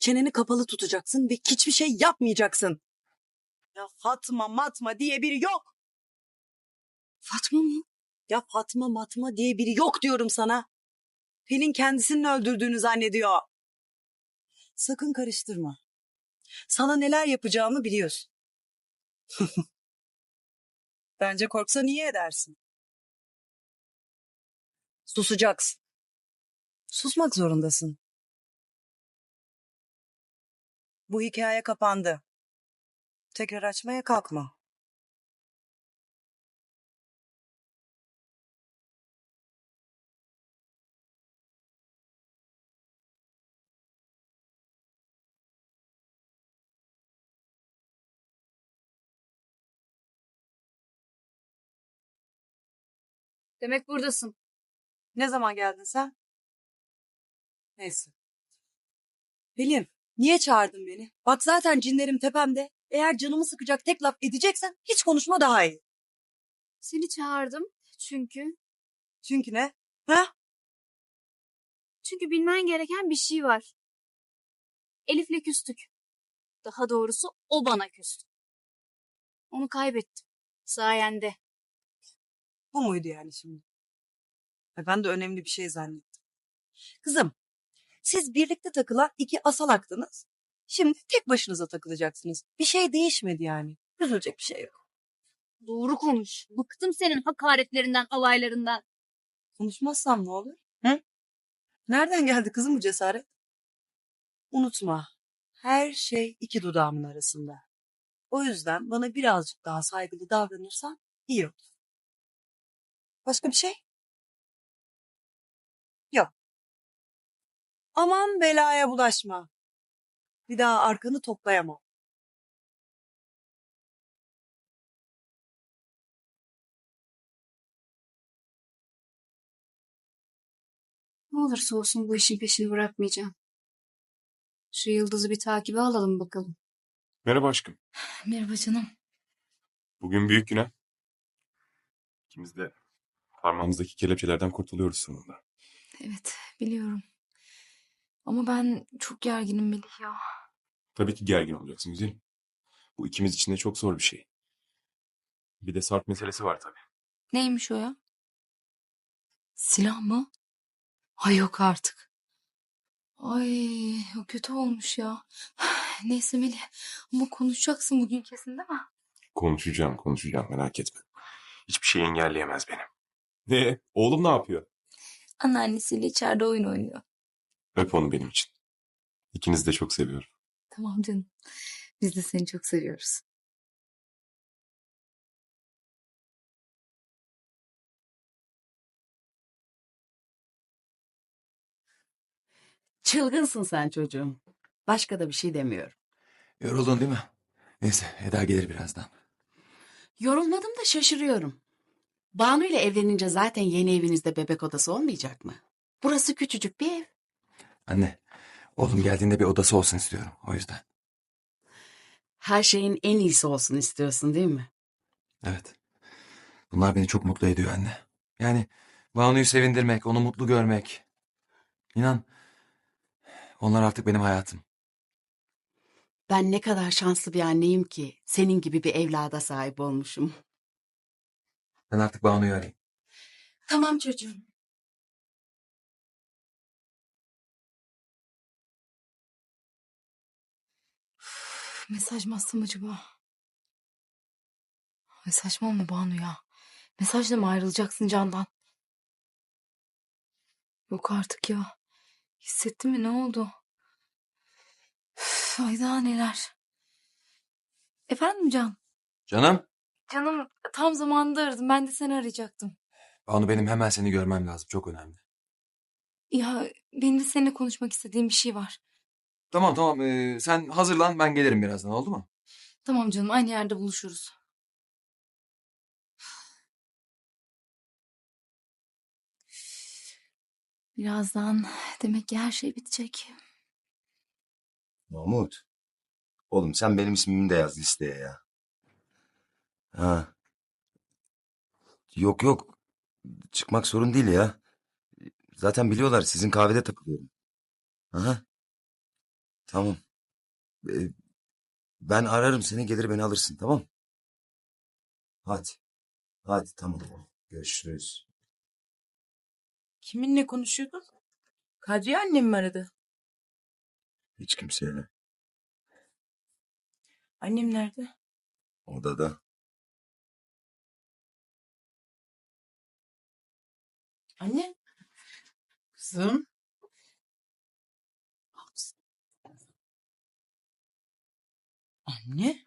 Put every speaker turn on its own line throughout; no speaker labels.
Çeneni kapalı tutacaksın ve hiçbir şey yapmayacaksın. Ya Fatma matma diye biri yok.
Fatma mı?
Ya Fatma matma diye biri yok diyorum sana. Pelin kendisini öldürdüğünü zannediyor. Sakın karıştırma. Sana neler yapacağımı biliyorsun. Bence korksan iyi edersin. Susacaksın. Susmak zorundasın. Bu hikaye kapandı. Tekrar açmaya kalkma.
Demek buradasın.
Ne zaman geldin sen? Neyse. Pelin, niye çağırdın beni? Bak zaten cinlerim tepemde. Eğer canımı sıkacak tek laf edeceksen hiç konuşma daha iyi.
Seni çağırdım çünkü
Çünkü ne? Ha?
çünkü bilmen gereken bir şey var. Elif'le küstük. Daha doğrusu o bana küstü. Onu kaybettim. Sayende.
Bu muydu yani şimdi? Ay, Ben de önemli bir şey zannettim. Kızım, siz birlikte takılan iki asalaktınız. Şimdi tek başınıza takılacaksınız. Bir şey değişmedi yani. Üzülecek bir şey yok.
Doğru konuş. Bıktım senin hakaretlerinden, alaylarından.
Konuşmazsam ne olur? Hı? Nereden geldi kızım bu cesaret? Unutma, her şey iki dudağımın arasında. O yüzden bana birazcık daha saygılı davranırsan iyi olur. Başka bir şey? Aman belaya bulaşma. Bir daha arkanı toplayamam.
Ne olursa olsun bu işin peşini bırakmayacağım. Şu yıldızı bir takibe alalım bakalım.
Merhaba aşkım.
Merhaba canım.
Bugün büyük güne. İkimiz de parmağımızdaki kelepçelerden kurtuluyoruz sonunda.
Evet, biliyorum. Ama ben çok gerginim Melih ya.
Tabii ki gergin olacaksın güzelim. Bu ikimiz için de çok zor bir şey. Bir de Sarp meselesi var tabii.
Neymiş o ya? Silah mı? Ay yok artık. Ay o kötü olmuş ya. Neyse Melih ama konuşacaksın bugün kesin değil mi?
Konuşacağım, konuşacağım merak etme. Hiçbir şey engelleyemez beni. Ne? Oğlum ne yapıyor?
Anneannesiyle içeride oyun oynuyor.
Öp onu benim için. İkinizi de çok seviyorum.
Tamam canım. Biz de seni çok seviyoruz.
Çılgınsın sen çocuğum. Başka da bir şey demiyorum.
Yoruldun değil mi? Neyse Eda gelir birazdan.
Yorulmadım da şaşırıyorum. Banu ile evlenince zaten yeni evinizde bebek odası olmayacak mı? Burası küçücük bir ev.
Anne, oğlum geldiğinde bir odası olsun istiyorum. O yüzden.
Her şeyin en iyisi olsun istiyorsun değil mi?
Evet. Bunlar beni çok mutlu ediyor anne. Yani Banu'yu sevindirmek, onu mutlu görmek. İnan, onlar artık benim hayatım.
Ben ne kadar şanslı bir anneyim ki senin gibi bir evlada sahip olmuşum.
Ben artık Banu'yu arayayım.
Tamam çocuğum.
Mesaj mı atsam acaba? Ay saçma mı Banu ya? Mesajla mı ayrılacaksın candan? Yok artık ya. Hissettin mi ne oldu? Üf, ay daha neler. Efendim Can?
Canım.
Canım tam zamanında aradım. Ben de seni arayacaktım.
Banu benim hemen seni görmem lazım. Çok önemli.
Ya benim de seninle konuşmak istediğim bir şey var.
Tamam tamam. ee, sen hazırlan ben gelirim birazdan oldu mu?
Tamam canım aynı yerde buluşuruz. Birazdan demek ki her şey bitecek.
Mahmut. Oğlum sen benim ismimi de yaz listeye ya. Ha. Yok yok. Çıkmak sorun değil ya. Zaten biliyorlar sizin kahvede takılıyorum. Aha. Tamam. Ee, ben ararım seni gelir beni alırsın tamam Hadi. Hadi tamam. Görüşürüz.
Kiminle konuşuyordun? Kadriye annem mi aradı?
Hiç kimseyle.
Annem nerede?
Odada.
Anne.
Kızım.
Anne.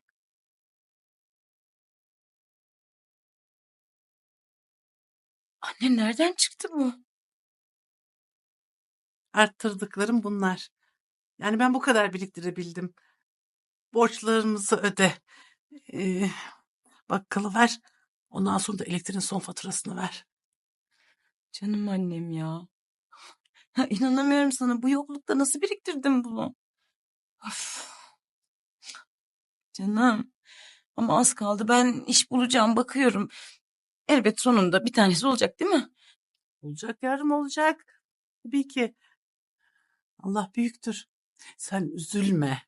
Anne nereden çıktı bu?
Arttırdıklarım bunlar. Yani ben bu kadar biriktirebildim. Borçlarımızı öde. Ee, bakkalı ver. Ondan sonra da elektriğin son faturasını ver.
Canım annem ya. Ha, inanamıyorum sana. Bu yoklukta nasıl biriktirdin bunu? Of. Canım. Ama az kaldı. Ben iş bulacağım. Bakıyorum. Elbet sonunda bir tanesi olacak değil mi?
Olacak yarım olacak. Tabii ki. Allah büyüktür. Sen üzülme.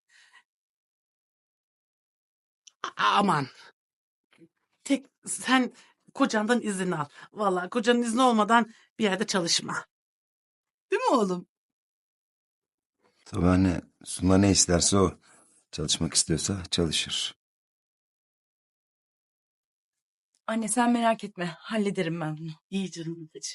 A- aman. Tek sen kocandan izin al. Vallahi kocanın izni olmadan bir yerde çalışma. Değil mi oğlum?
Tabii anne. Suna ne isterse o. Çalışmak istiyorsa çalışır.
Anne sen merak etme. Hallederim ben bunu.
İyi canım hadi.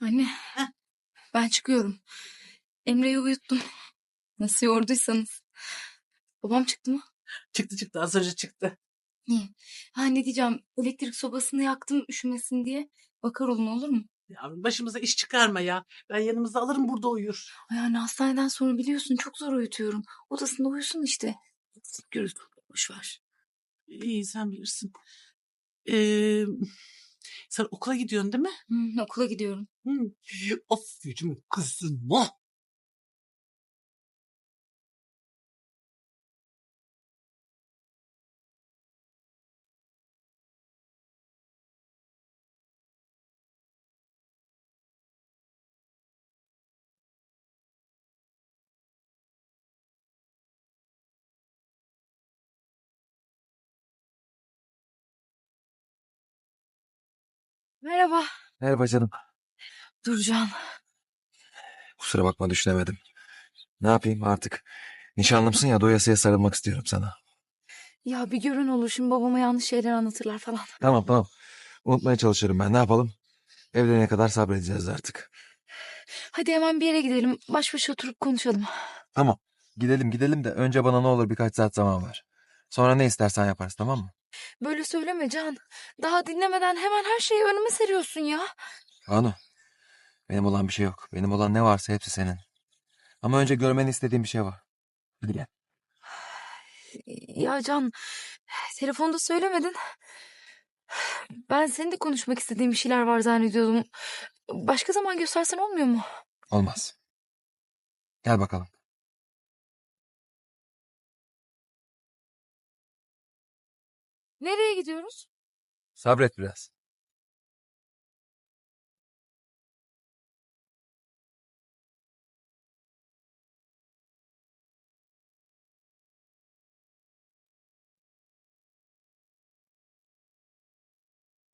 Anne ben çıkıyorum. Emre'yi uyuttum. Nasıl yorduysanız. Babam çıktı mı?
Çıktı çıktı az önce çıktı.
İyi. Ha ne diyeceğim elektrik sobasını yaktım üşümesin diye. Bakar olun olur mu?
Yavrum başımıza iş çıkarma ya. Ben yanımıza alırım burada uyur.
Ay Yani hastaneden sonra biliyorsun çok zor uyutuyorum. Odasında uyusun işte. Gürültü boş ver.
İyi sen bilirsin. Ee, sen okula gidiyorsun değil mi?
Hı, okula gidiyorum.
Hı. Aferin kızıma.
Merhaba.
Merhaba canım.
Durcan.
Kusura bakma düşünemedim. Ne yapayım artık? Nişanlımsın ya doyasıya sarılmak istiyorum sana.
Ya bir görün olur şimdi babama yanlış şeyler anlatırlar falan.
Tamam tamam. Unutmaya çalışırım ben. Ne yapalım? Evlenene kadar sabredeceğiz artık.
Hadi hemen bir yere gidelim. Baş başa oturup konuşalım.
Tamam. Gidelim gidelim de önce bana ne olur birkaç saat zaman ver. Sonra ne istersen yaparız tamam mı?
Böyle söyleme Can. Daha dinlemeden hemen her şeyi önüme seriyorsun ya.
Banu. Benim olan bir şey yok. Benim olan ne varsa hepsi senin. Ama önce görmeni istediğim bir şey var. Hadi gel.
Ya Can, telefonda söylemedin. Ben senin de konuşmak istediğim bir şeyler var zannediyordum. Başka zaman göstersen olmuyor mu?
Olmaz. Gel bakalım.
Nereye gidiyoruz?
Sabret biraz.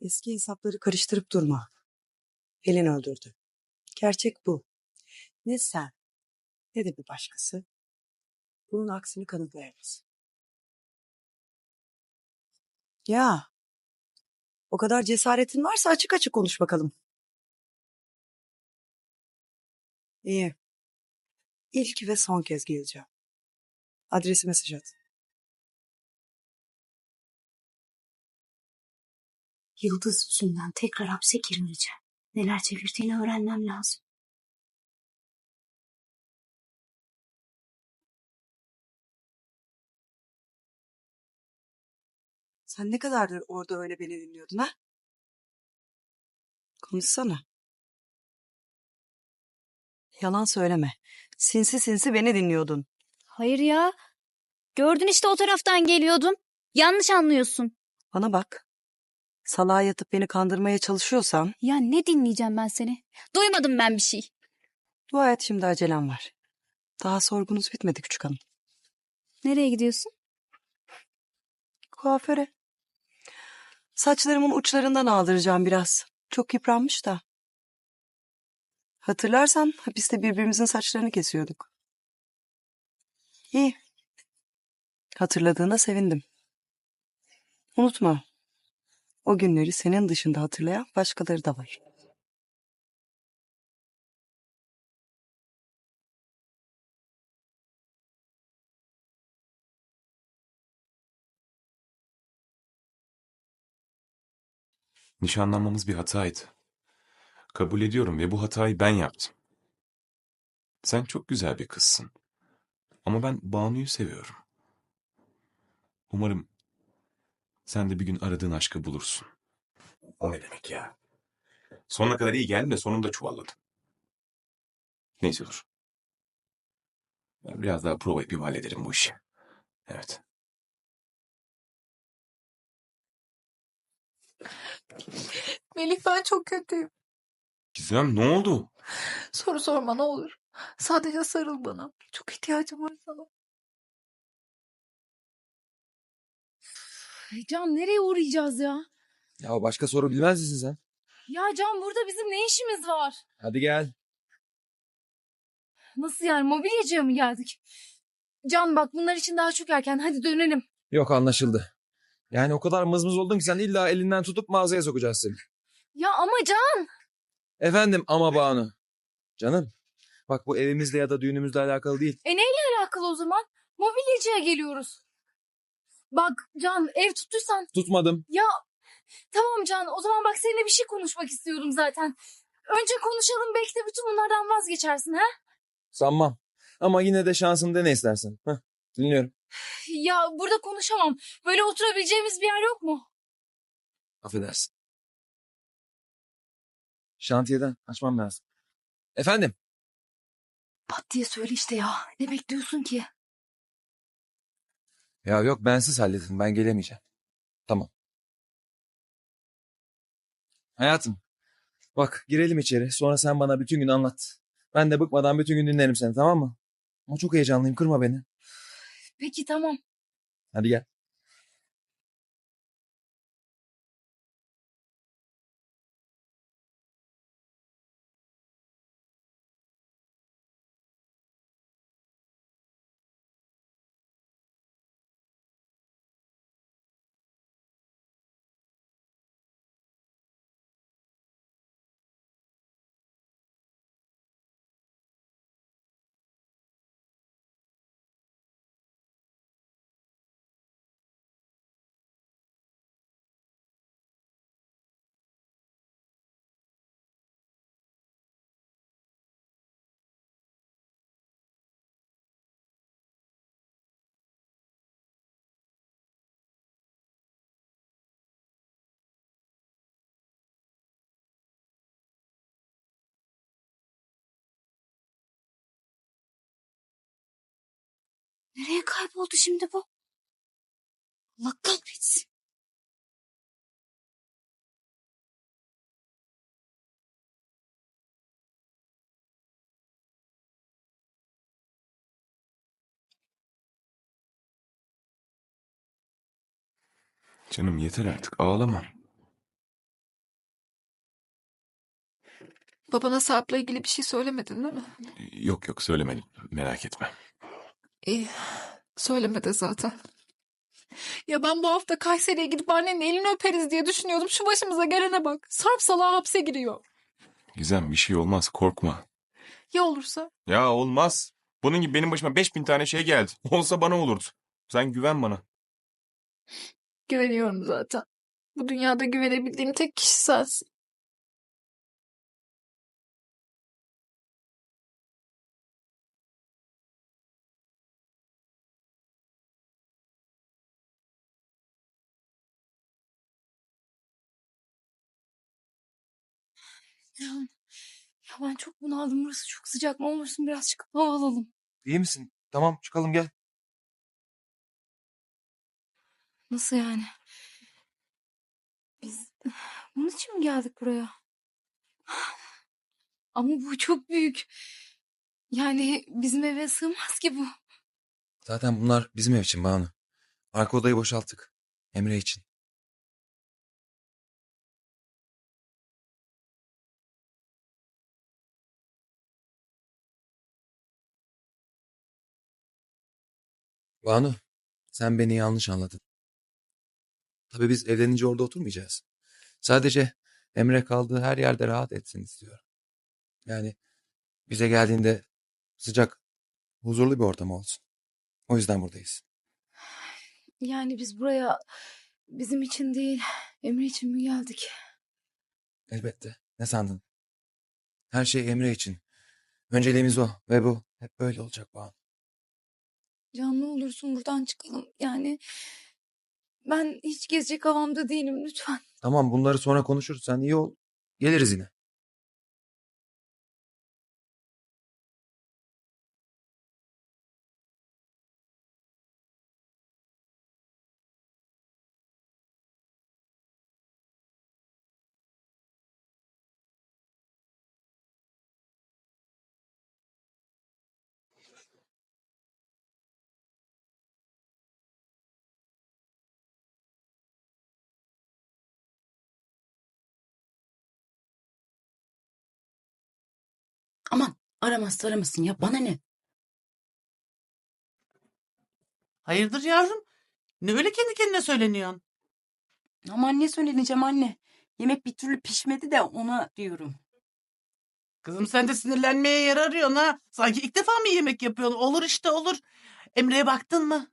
Eski hesapları karıştırıp durma. Pelin öldürdü. Gerçek bu. Ne sen ne de bir başkası bunun aksini kanıtlayamaz. Ya o kadar cesaretin varsa açık açık konuş bakalım. İyi. İlk ve son kez geleceğim. Adresi mesaj at.
Yıldız yüzünden tekrar hapse girmeyeceğim. Neler çevirdiğini öğrenmem lazım.
Sen ne kadardır orada öyle beni dinliyordun ha? Konuşsana. Yalan söyleme. Sinsi sinsi beni dinliyordun.
Hayır ya. Gördün işte o taraftan geliyordum. Yanlış anlıyorsun.
Bana bak. Salağa yatıp beni kandırmaya çalışıyorsan
Ya ne dinleyeceğim ben seni? Duymadım ben bir şey.
dua et şimdi acelem var. Daha sorgunuz bitmedi küçük hanım.
Nereye gidiyorsun?
Kuaföre. Saçlarımın uçlarından aldıracağım biraz. Çok yıpranmış da. Hatırlarsan hapiste birbirimizin saçlarını kesiyorduk. İyi. Hatırladığına sevindim. Unutma. O günleri senin dışında hatırlayan başkaları da var.
Nişanlanmamız bir hataydı. Kabul ediyorum ve bu hatayı ben yaptım. Sen çok güzel bir kızsın. Ama ben Banu'yu seviyorum. Umarım sen de bir gün aradığın aşkı bulursun. O ne demek ya? Sonuna kadar iyi geldim de sonunda çuvalladım. Neyse dur. Ben biraz daha prova yapıp hallederim bu işi. Evet.
Melih ben çok kötüyüm.
Gizem ne oldu?
Soru sorma ne olur. Sadece sarıl bana. Çok ihtiyacım var sana. Ay Can nereye uğrayacağız ya?
Ya başka soru bilmez misin sen?
Ya Can burada bizim ne işimiz var?
Hadi gel.
Nasıl yani mobilyacıya mı geldik? Can bak bunlar için daha çok erken. Hadi dönelim.
Yok anlaşıldı. Yani o kadar mızmız oldun ki sen illa elinden tutup mağazaya sokacağız seni.
Ya ama Can.
Efendim ama Banu. Canım. Bak bu evimizle ya da düğünümüzle alakalı değil.
E neyle alakalı o zaman? Mobilyacıya geliyoruz. Bak Can ev tuttuysan.
Tutmadım.
Ya tamam Can o zaman bak seninle bir şey konuşmak istiyordum zaten. Önce konuşalım belki de bütün bunlardan vazgeçersin ha?
Sanmam. Ama yine de şansını dene istersen. Heh, dinliyorum.
Ya burada konuşamam. Böyle oturabileceğimiz bir yer yok mu?
Affedersin. Şantiyeden açmam lazım. Efendim?
Pat diye söyle işte ya. Ne bekliyorsun ki?
Ya yok bensiz halledin. Ben gelemeyeceğim. Tamam. Hayatım. Bak girelim içeri. Sonra sen bana bütün gün anlat. Ben de bıkmadan bütün gün dinlerim seni tamam mı? Ama çok heyecanlıyım. Kırma beni.
Peki tamam.
Hadi gel.
Nereye kayboldu şimdi bu? Allah kahretsin.
Canım yeter artık ağlama.
Babana Sarp'la ilgili bir şey söylemedin değil mi?
Yok yok söylemedim merak etme.
İyi. Söylemedi zaten. Ya ben bu hafta Kayseri'ye gidip annenin elini öperiz diye düşünüyordum. Şu başımıza gelene bak. Sarp salağı hapse giriyor.
Gizem bir şey olmaz korkma.
Ya olursa?
Ya olmaz. Bunun gibi benim başıma 5000 tane şey geldi. Olsa bana olurdu. Sen güven bana.
Güveniyorum zaten. Bu dünyada güvenebildiğim tek kişi sensin.
Can, Ya ben çok bunaldım. Burası çok sıcak. Ne olursun biraz çıkıp hava alalım.
İyi misin? Tamam çıkalım gel.
Nasıl yani? Biz bunun için mi geldik buraya? Ama bu çok büyük. Yani bizim eve sığmaz ki bu.
Zaten bunlar bizim ev için Banu. Arka odayı boşalttık. Emre için. Banu, sen beni yanlış anladın. Tabii biz evlenince orada oturmayacağız. Sadece Emre kaldığı her yerde rahat etsin istiyorum. Yani bize geldiğinde sıcak, huzurlu bir ortam olsun. O yüzden buradayız.
Yani biz buraya bizim için değil, Emre için mi geldik?
Elbette. Ne sandın? Her şey Emre için. Önceliğimiz o ve bu hep böyle olacak Banu.
Can ne olursun buradan çıkalım. Yani ben hiç gezecek havamda değilim lütfen.
Tamam bunları sonra konuşuruz. Sen iyi ol. Geliriz yine.
Aman aramazsa aramasın ya bana ne?
Hayırdır yavrum? Ne öyle kendi kendine söyleniyorsun?
Aman ne söyleneceğim anne. Yemek bir türlü pişmedi de ona diyorum.
Kızım sen de sinirlenmeye yer arıyorsun ha. Sanki ilk defa mı yemek yapıyorsun? Olur işte olur. Emre'ye baktın mı?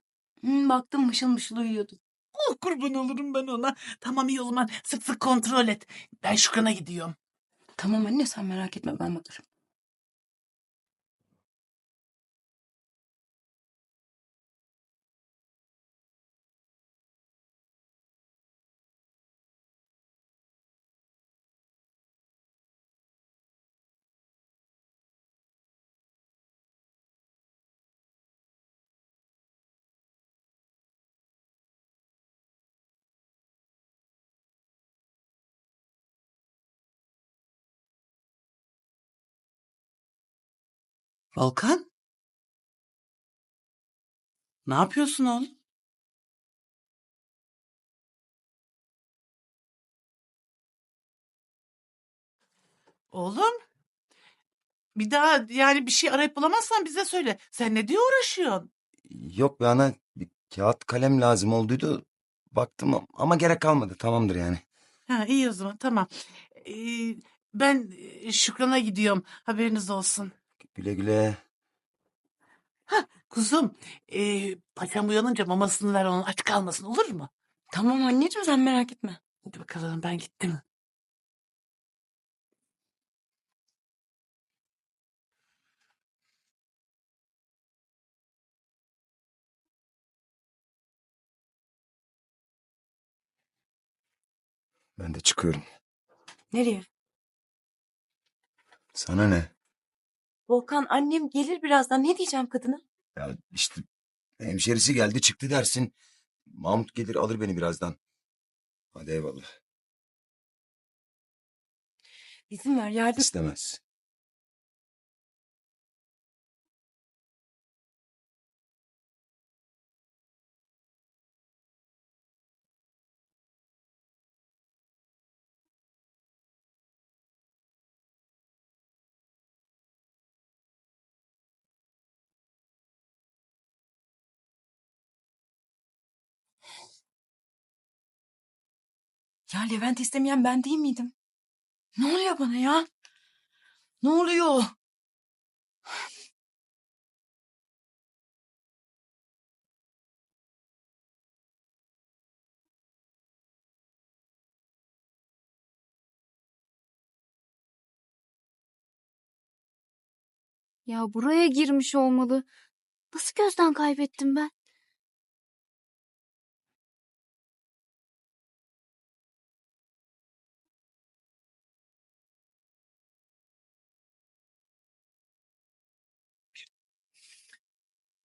Hı, baktım mışıl mışıl uyuyordu.
Oh kurban olurum ben ona. Tamam iyi o zaman sık sık kontrol et. Ben Şükran'a gidiyorum.
Tamam anne sen merak etme ben bakarım.
Volkan? Ne yapıyorsun oğlum? Oğlum? Bir daha yani bir şey arayıp bulamazsan bize söyle. Sen ne diye uğraşıyorsun?
Yok be ana bir kağıt kalem lazım olduydu. Baktım ama gerek kalmadı tamamdır yani.
Ha iyi o zaman tamam. Ee, ben e, Şükran'a gidiyorum. Haberiniz olsun.
Güle güle.
Kuzum, e, paşam uyanınca mamasını ver onun aç kalmasın olur mu?
Tamam anneciğim sen merak etme.
Hadi bakalım ben gittim.
Ben de çıkıyorum.
Nereye?
Sana ne?
Volkan annem gelir birazdan. Ne diyeceğim kadına?
Ya işte hemşerisi geldi çıktı dersin. Mahmut gelir alır beni birazdan. Hadi eyvallah.
İzin ver yardım.
İstemez.
Ya Levent istemeyen ben değil miydim? Ne oluyor bana ya? Ne oluyor?
Ya buraya girmiş olmalı. Nasıl gözden kaybettim ben?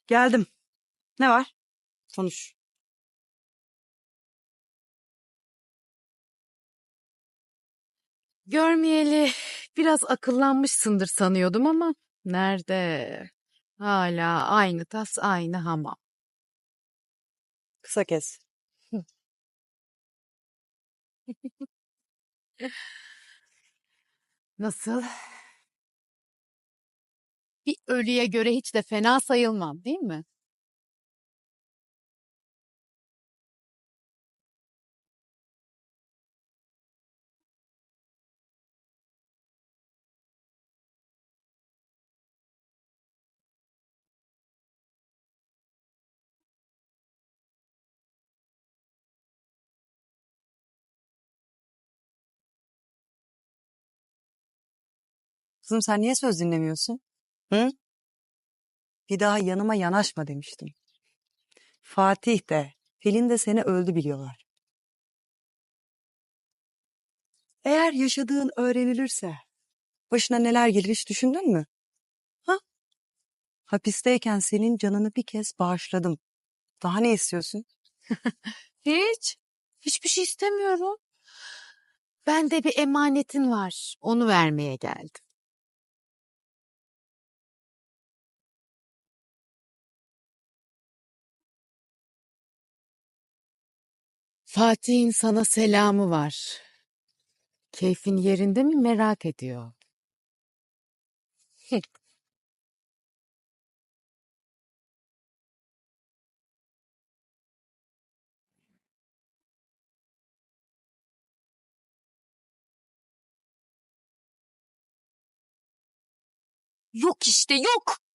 Geldim. Ne var? Konuş.
Görmeyeli biraz akıllanmışsındır sanıyordum ama nerede? Hala aynı tas aynı hamam.
Kısa kes.
Nasıl? Bir ölüye göre hiç de fena sayılmam, değil mi?
Kızım sen niye söz dinlemiyorsun? Hı? Bir daha yanıma yanaşma demiştim. Fatih de, Pelin de seni öldü biliyorlar. Eğer yaşadığın öğrenilirse başına neler gelir hiç düşündün mü? Ha? Hapisteyken senin canını bir kez bağışladım. Daha ne istiyorsun?
Hiç. Hiçbir şey istemiyorum. Bende bir emanetin var. Onu vermeye geldim. Fatih'in sana selamı var. Keyfin yerinde mi merak ediyor.
Yok işte yok.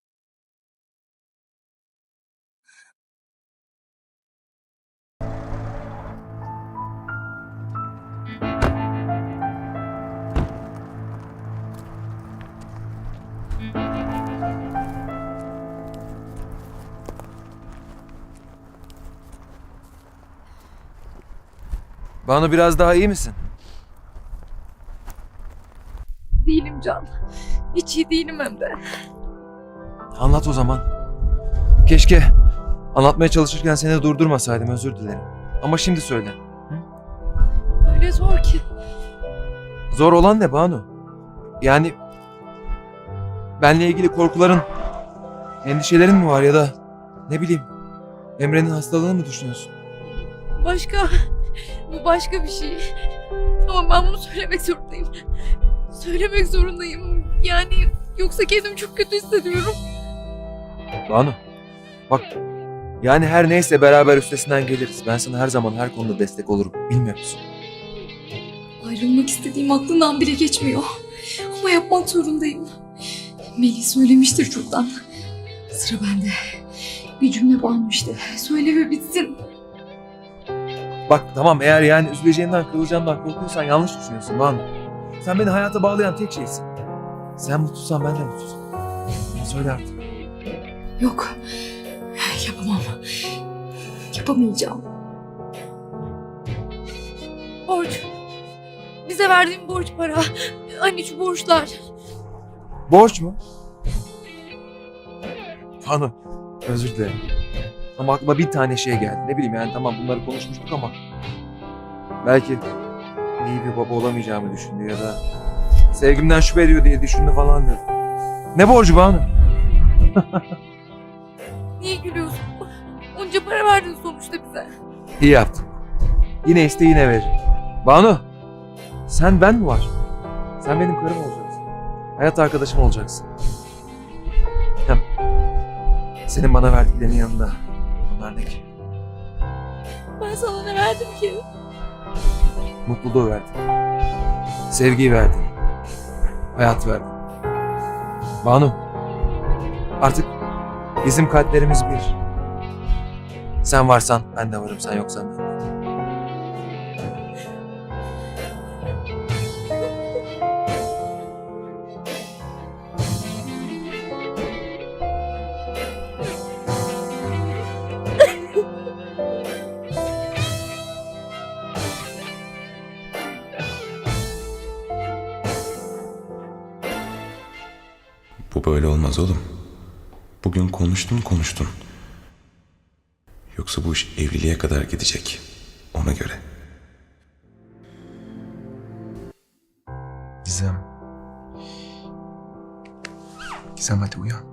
Banu biraz daha iyi misin?
Değilim Can. Hiç iyi değilim hem de.
Anlat o zaman. Keşke anlatmaya çalışırken seni durdurmasaydım özür dilerim. Ama şimdi söyle.
Öyle zor ki.
Zor olan ne Banu? Yani benle ilgili korkuların, endişelerin mi var ya da ne bileyim Emre'nin hastalığını mı düşünüyorsun?
Başka. Bu başka bir şey. Ama ben bunu söylemek zorundayım. Söylemek zorundayım. Yani yoksa kendimi çok kötü hissediyorum.
Banu bak yani her neyse beraber üstesinden geliriz. Ben sana her zaman her konuda destek olurum. Bilmiyor musun?
Ayrılmak istediğim aklından bile geçmiyor. Ama yapmak zorundayım. Melih söylemiştir çoktan. Sıra bende. Bir cümle bağlı işte. Söyle ve bitsin.
Bak tamam eğer yani üzüleceğinden kırılacağımdan korkuyorsan yanlış düşünüyorsun Banu. Sen beni hayata bağlayan tek şeysin. Sen mutlusan ben de mutsuzum. Ama söyle artık.
Yok. Yapamam. Yapamayacağım. Borç. Bize verdiğin borç para. Anne şu borçlar.
Borç mu? Banu özür dilerim. Ama aklıma bir tane şey geldi. Ne bileyim yani tamam bunları konuşmuştuk ama. Belki iyi bir baba olamayacağımı düşündü ya da sevgimden şüphe ediyor diye düşündü falan dedim. Ne borcu Banu?
Niye gülüyorsun? Onca para verdin sonuçta bize.
İyi yaptın. Yine iste yine veririm. Banu sen ben mi var? Sen benim karım olacaksın. Hayat arkadaşım olacaksın. Hem senin bana verdiklerinin yanında ki?
Ben sana ne verdim ki?
Mutluluğu verdin. Sevgiyi verdin. Hayat verdin. Banu. Artık bizim kalplerimiz bir. Sen varsan ben de varım, sen yoksan ben de.
Böyle olmaz oğlum. Bugün konuştun konuştun. Yoksa bu iş evliliğe kadar gidecek. Ona göre.
Gizem. Gizem hadi uyan.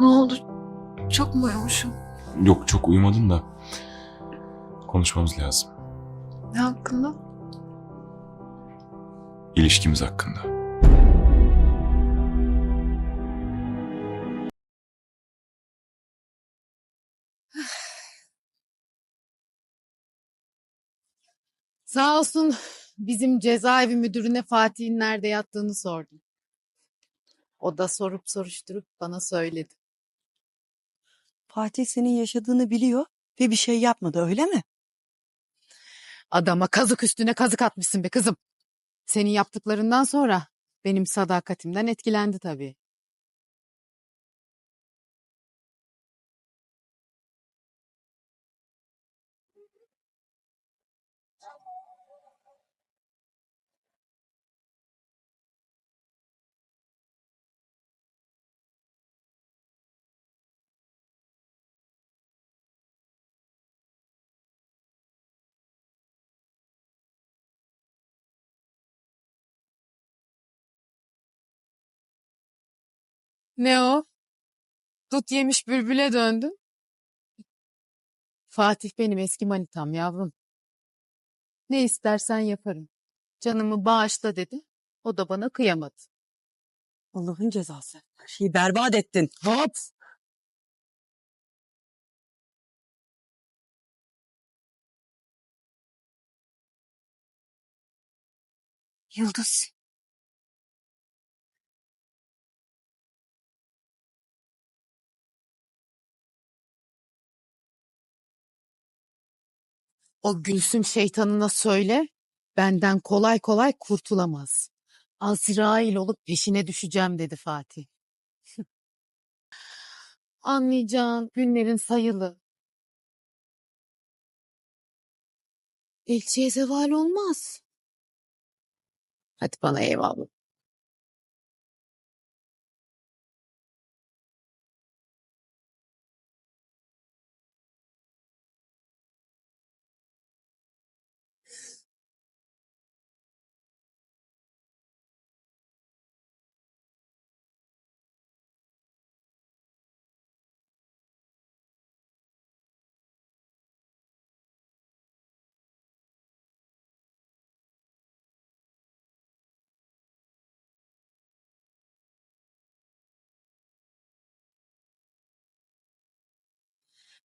Ne oldu? Çok mu uyumuşum?
Yok çok uyumadım da. Konuşmamız lazım.
Ne hakkında?
İlişkimiz hakkında.
Sağ olsun bizim cezaevi müdürüne Fatih'in nerede yattığını sordum. O da sorup soruşturup bana söyledi.
Fatih senin yaşadığını biliyor ve bir şey yapmadı öyle mi?
Adama kazık üstüne kazık atmışsın be kızım. Senin yaptıklarından sonra benim sadakatimden etkilendi tabii. Ne o? Tut yemiş bülbüle döndün. Fatih benim eski manitam yavrum. Ne istersen yaparım. Canımı bağışla dedi. O da bana kıyamadı.
Allah'ın cezası. Her şeyi berbat ettin.
Hop!
Yıldız.
O Gülsüm şeytanına söyle, benden kolay kolay kurtulamaz. Azrail olup peşine düşeceğim dedi Fatih. Anlayacağın günlerin sayılı. Elçiye zeval olmaz. Hadi bana eyvallah.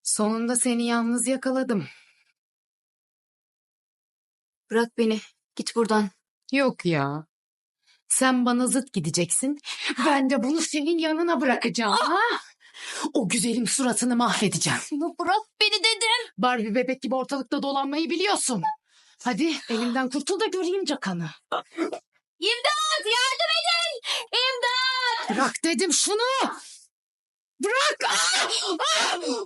Sonunda seni yalnız yakaladım.
Bırak beni. Git buradan.
Yok ya. Sen bana zıt gideceksin. Ben de bunu senin yanına bırakacağım. ha? O güzelim suratını mahvedeceğim.
Bırak beni dedim.
Barbie bebek gibi ortalıkta dolanmayı biliyorsun. Hadi elimden kurtul da göreyim cakanı.
İmdat yardım edin. İmdat.
Bırak dedim şunu. Bırak. Ah! Ah! Ah!